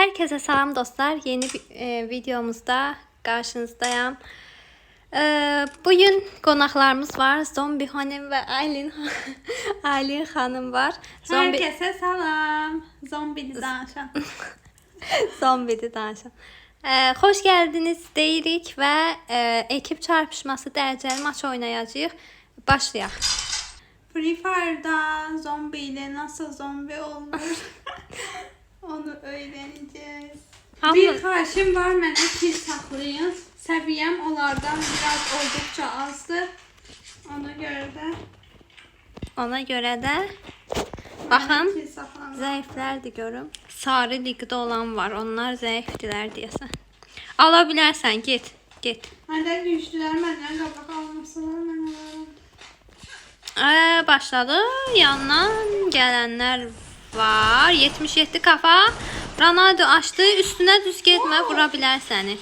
Herkese selam dostlar. Yeni bir e, videomuzda karşınızdayım. E, bugün qonaqlarımız var. Zombi Hanım ve Aylin Aylin Hanım var. Zombi Herkese salam. Zombili danışan. Zombi'di danışan. E, xoş gəldiniz deyirik və e, ekip çarpışması dərəcəli maç oynayacağıq. Başlayaq. Free Fire'da zombi ile nasıl zombi olur onu öğreneceğiz. Hamı- Bir karşım var mənə kill saxlayın. Səviyyəm onlardan biraz olduqca azdır. Ona görə də Ona görə də baxın. Zəiflərdir görüm. Sarı liqdə olan var. Onlar zəifdilər deyəsən. Ala bilərsən, get. Get. Hələ güclülər məndən qabaq almasınlar mən alaram. Ee, başladı. Yandan gələnlər var. 77 kafa. Ronaldo açdı. Üstünə düz getmə, vura bilər səni.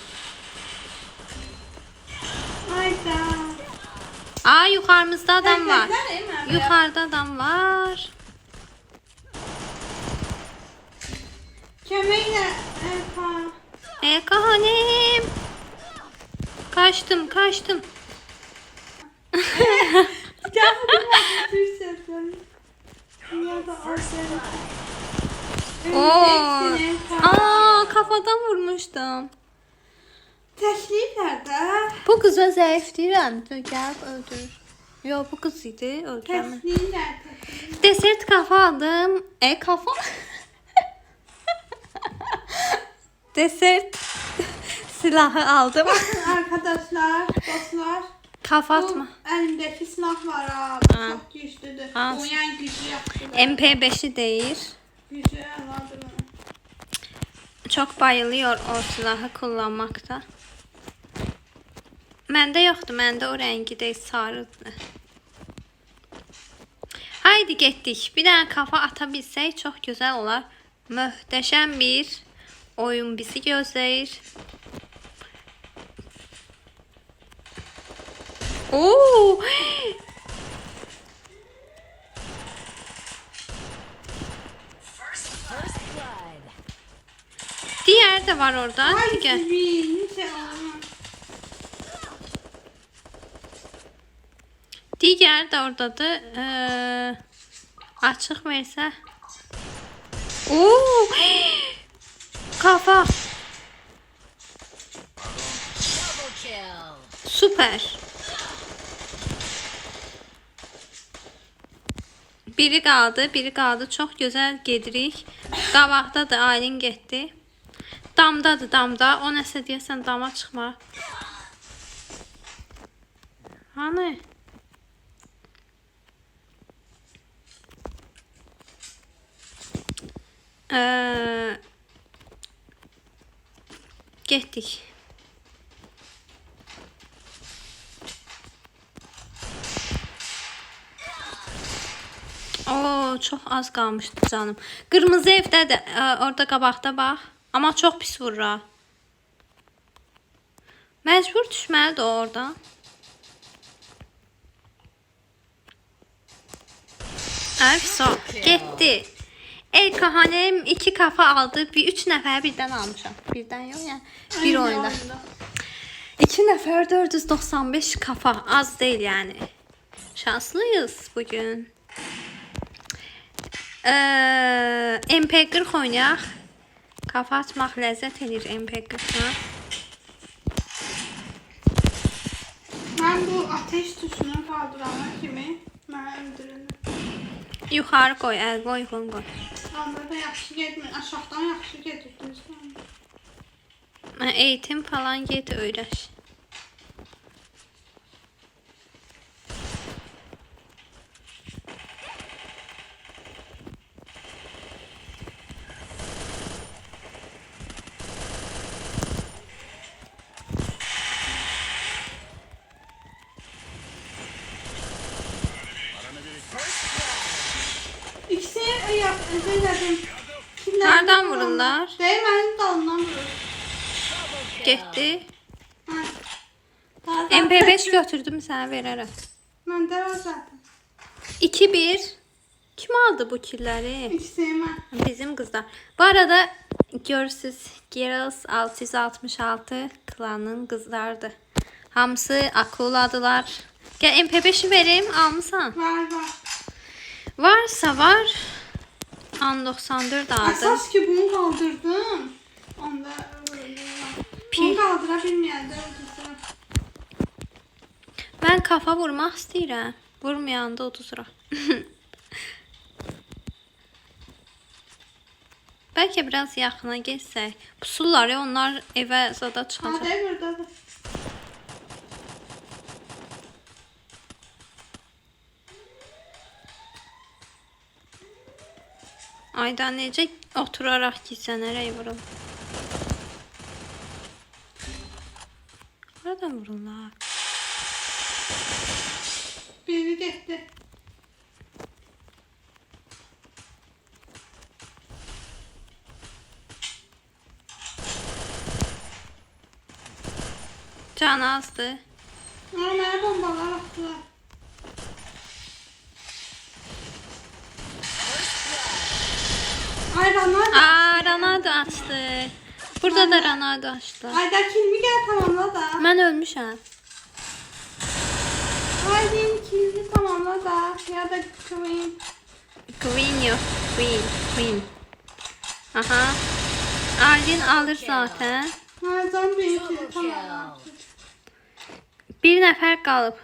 Aa, yuxarımızda adam var. Yuxarıda adam var. Köməklə Erfa. E kahanem. Kaçtım, kaçtım. Türkçesi. Ya da. Oo. Aa, kafadan vurmuşdum. Təkliflər də. Bu qıza zəif deyirəm. Gəlib öldürür. Yo, bu qız idi, öldürəmə. Təkliflər, təkliflər. Desert kafa aldım. E kafa? Desert silahı aldım. Arkadaşlar, dostlar. Kafa Bu atma. əlimdəki silah var ha. Ha. Çox güclüdür. Ha. Oynayan gücü yaxşıdır. MP5'i deyir. Gücü əladır. Çok bayılıyor o silahı kullanmakta. Məndə yoxdur, məndə o rəngi deyil, sarıdır. Haydi getdik. Bir dənə kafa ata bilsək çox gözəl olar. Möhtəşəm bir oyun bizi gözləyir. Oo! Diğer de var orada. Necə olmaz. Diğer de oradadır. Ee, açıq versə. Oo! Kafa. Süper. Biri qaldı, biri qaldı. Çox gözəl gedirik. Qabaqdadır, Aylin getdi. Damdadır, damda. O nəsə deyəsən dama çıxma. Hani? Ee, getdik. Oo, çox az qalmışdı canım. Qırmızı evdədir. Ə, Orada qabaqda bax. Amma çox pis vurur. Məcbur düşməlidir o oradan. Əfso, getdi. El kahanem iki kafa aldı. Bir üç nəfər birdən almışam. Birdən yox, yəni bir Aynı oyunda. İki nəfər 495 kafa az değil yani. Şanslıyız bugün. Ee, MP40 oynayaq. Kafa atmaq ləzzət edir MP40-la. Mən bu ateş tuşunu qaldırana kimi mənə öldürülür. Yuxarı qoy, əl qoy, uyğun qoy. Onda da yaxşı getmir. Aşağıdan yaxşı. Hə, Eğitim falan get öyrəş. Hardan vururlar? Değil, mənim dalından vurur. Getdi. Ha. Zaten MP5 götürdüm sənə verərəm. Məndə var zaten. 2-1. Kim aldı bu killeri? Sevmem. Bizim kızlar. Bu arada görürsüz Girls 666 klanın kızlardı. Hamısı akılladılar. Gel MP5'i vereyim almışsan. Var var. Varsa var. An 94 aldım. Əsas ki bunu qaldırdım. Onda. Pi- Bunu qaldıra bilməyəndə. Ben kafa vurmak istəyirəm. Vurmayanda otuzuram. Belki biraz yaxına geçsək. Pusullar ya onlar evə zada çıxacaq. Hadi buradadır. Ayda necə oturaraq gitsənərək vurun. Oradan vururlar. Biri getdi. Can azdı. Amma mənə bombalar atdılar. Ay Ronaldo. Aa Ronaldo açdı. Burada da Ronaldo açdı. Ayda kilimi gəl tamamla da. Mən ölmüşəm. Aydın kilimi tamamla da. Ya da Queen. Queen yok. Queen. Queen. Aha. Aylin alır zaten. Ha zombi kilimi tamamla. Bir nəfər qalıb.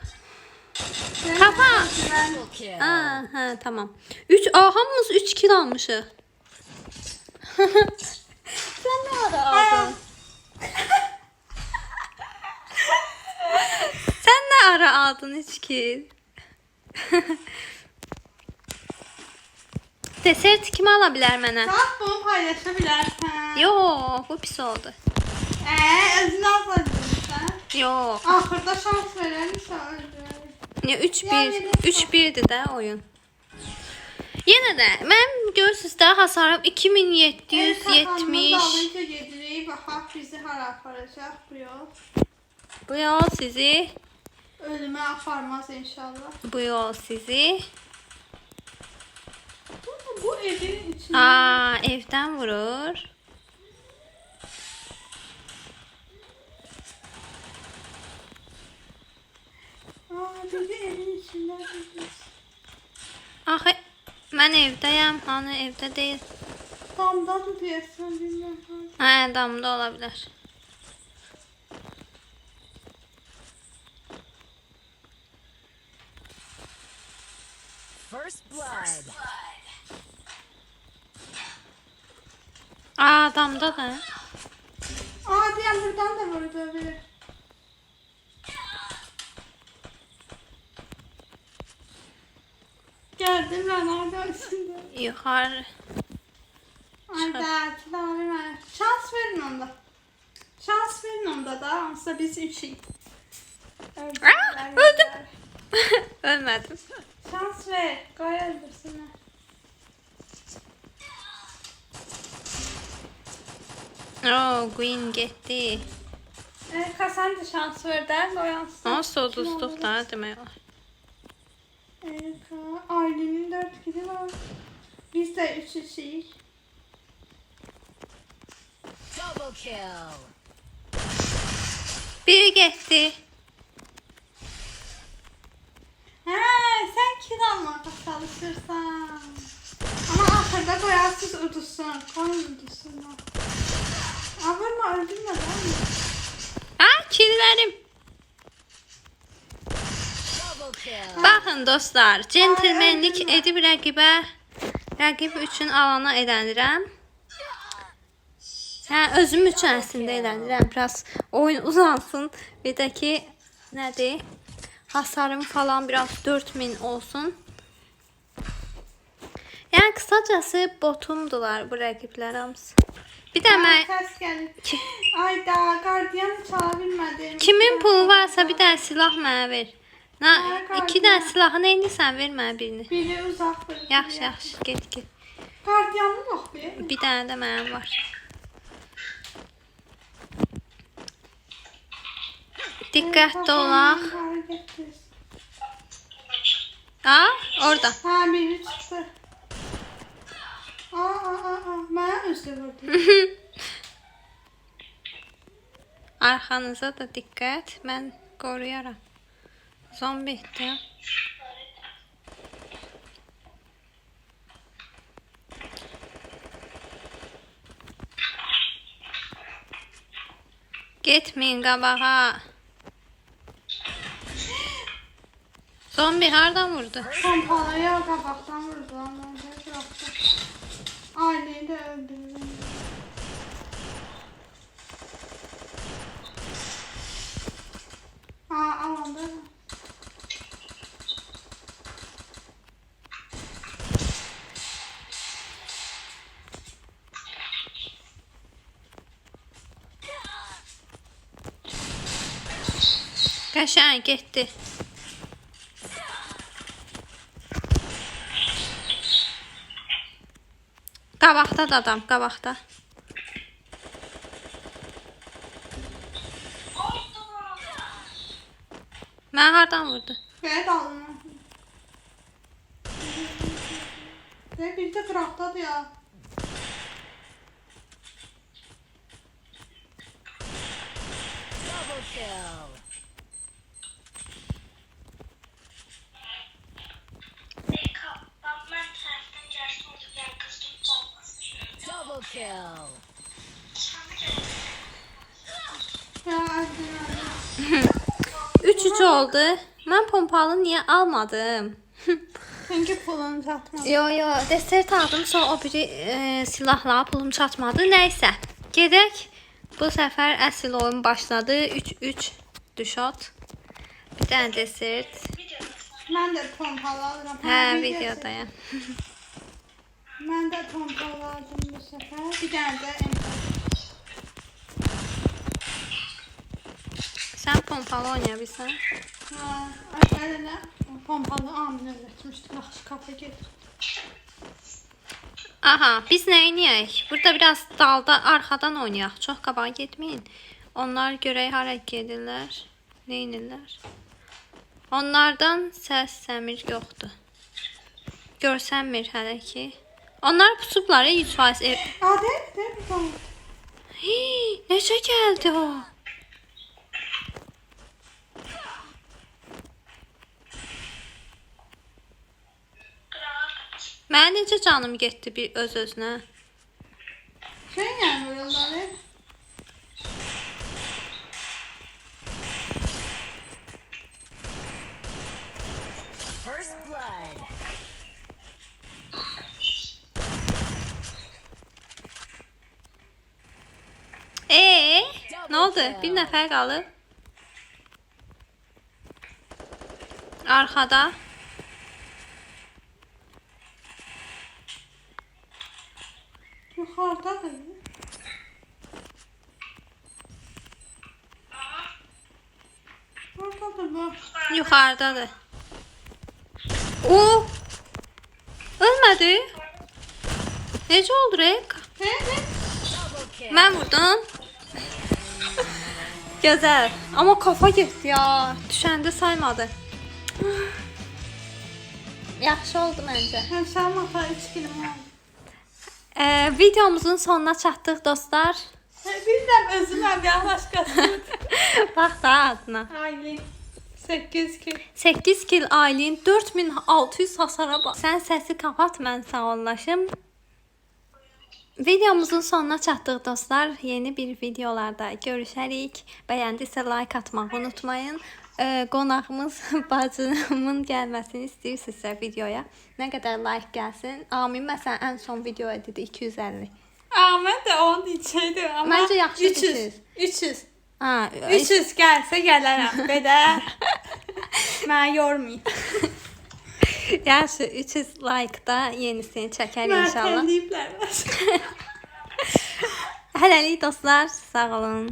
Kafa. Ben-. Aa, hə, tamam. 3 Aa, hamımız 3 kill almışıq. Sən nə ara aldın? Sən nə ara aldın 3 kill? Desert kim ala bilər mənə? Bak bunu paylaşa bilərsən. Yox, bu pis oldu. Eee özünü azladın Yox. Ahırda şans verərsən öldürər. Ya 3-1, Yani- 3-1'di də oyun. Yenə də mən görürsüz də hasarım 2770. dalınca gedirik. Baxaq bizi hara aparacaq bu yol. Bu yol sizi, Ölümə aparmaz inşallah. bu yol sizi. Bu, bu evin içində. Aa, evdən vurur. Aa, biri evin içində. Axı mən evdəyəm, hani evdə deyil. Damdadır deyəsən bilmirəm. Hə, damda ola bilər. First blood. Aa, damda da. Aa deyəm buradan da vurdu Gördüm ben orada içinde. Yuxarı. Ayda kitabı ver. Şans verin onda. Şans verin onda da. Aslında biz üçük. Aa, öldüm. Ölmədim. Şans ver. Koy öldürsünler. Oo, Queen getdi. Evet, Kasan da şans ver der. Koyansın. Onsuz uduzduq da demək olar. Erika, ailenin dört kili var. Biz de üç kişiyiz. Double kill. Biri getdi. He, sen kil almaya çalışırsan. Ama ahırda koyarsız udursun. Koy udursun. Aa, vurma öldürme lan. Ha, killerim. Baxın dostlar, centilmenlik Ay, ay, edib rəqibə rəqib üçün alana elənirəm. Hə, özüm üçün əslində elənirəm. Biraz oyun uzansın. Bir də ki, nədir? Hasarım falan biraz 4000 olsun. Yəni qısacası botumdular bu rəqiblər hamısı. Bir də mən. Ayda, gardiyan çala bilmedim. kimin pulu varsa bir dənə silah mənə ver. Na, iki qardiyan. dənə silahı nə edirsən ver mənə birini. Biri uzak biri. Yaxşı, yaxşı, get get. Gardiyanı yok bir. Bir dənə də mənim var. Diqqətli olaq. Ha, orada. Ha biri çıktı. Mənə özü vurdu. Arxanıza da diqqət. Mən qoruyaram. Zombi itdi. Getməyin qabağa. Zombi hardan vurdu? Pompalaya qabaqdan vurdu. Aileyi de öldürdü. Aa alanda. Qəşəng getdi. Qabaqda da adam, qabaqda. Mən hardan vurdu? Ve dalına. Ve bir de bıraktadı ya. Double kill. Kill. Aydın 3-3 oldu. Mən pompalı niyə almadım? Çünkü pulunu satmadı. Yo yo, desert aldım, sonra o biri e, silahla pulum çatmadı. Nəysə, gedək. Bu səfər əsl oyun başladı. 3-3 düşot. Bir dənə desert. Ben de pompalı alırım. Hə, videodayım. Ben de pompalı aldım bu sefer. Bir tane de. Sən pompalı oynaya bilsən? Ha, öyle pompalı amin öğretmişti. Bak şu kafa. Aha, biz nə edək? Burada biraz dalda, arxadan oynayaq. Çox qabağa getməyin. Onlar görək hara gedirlər. Nə edirlər? Onlardan səs səmir yoxdur. Görsənmir hələ ki. Onlar pusublar 100% ev. Aa değil mi? Değil mi? Hii, necə gəldi o? Mənə necə canım getdi bir öz özünə? Şey yani buraları. First blood. Ee, nə oldu? Bir nəfər qalıb. Arxada. Yukarıda da. Orada da bu. Yuxarıdadır. O! Ölmədi. Necə oldu Rek? Double kill. Mən vurdum. Gözəl. Amma kafa getdi ya. Düşəndə saymadı. Yaxşı oldu məncə. Ben sen masa içkilim aldım. Ee, videomuzun sonuna çatdıq dostlar. Bilmem özüme bir başkası. Bax da adına. Aylin. 8 ki. 8 kill Aylin 4600 hasara bax. Sən səsi kapat, mən sağollaşım. Videomuzun sonuna çatdıq dostlar. Yeni bir videolarda görüşərik. Bəyəndisə like atmağı unutmayın. Ee, qonağımız bacımın gəlməsini istəyirsinizsə videoya, nə qədər like gəlsin. Amin məsələn ən son video dedi 250. Aa ben de onun içeydi ama. Bence yaxşı 300. düşür. 300. Ha, 300 gelse gelirim. Bede. ben yormayayım. yaxşı 300 like-da yenisini çəkər Ben inşallah. kendiyimler. Hələlik dostlar, sağ olun.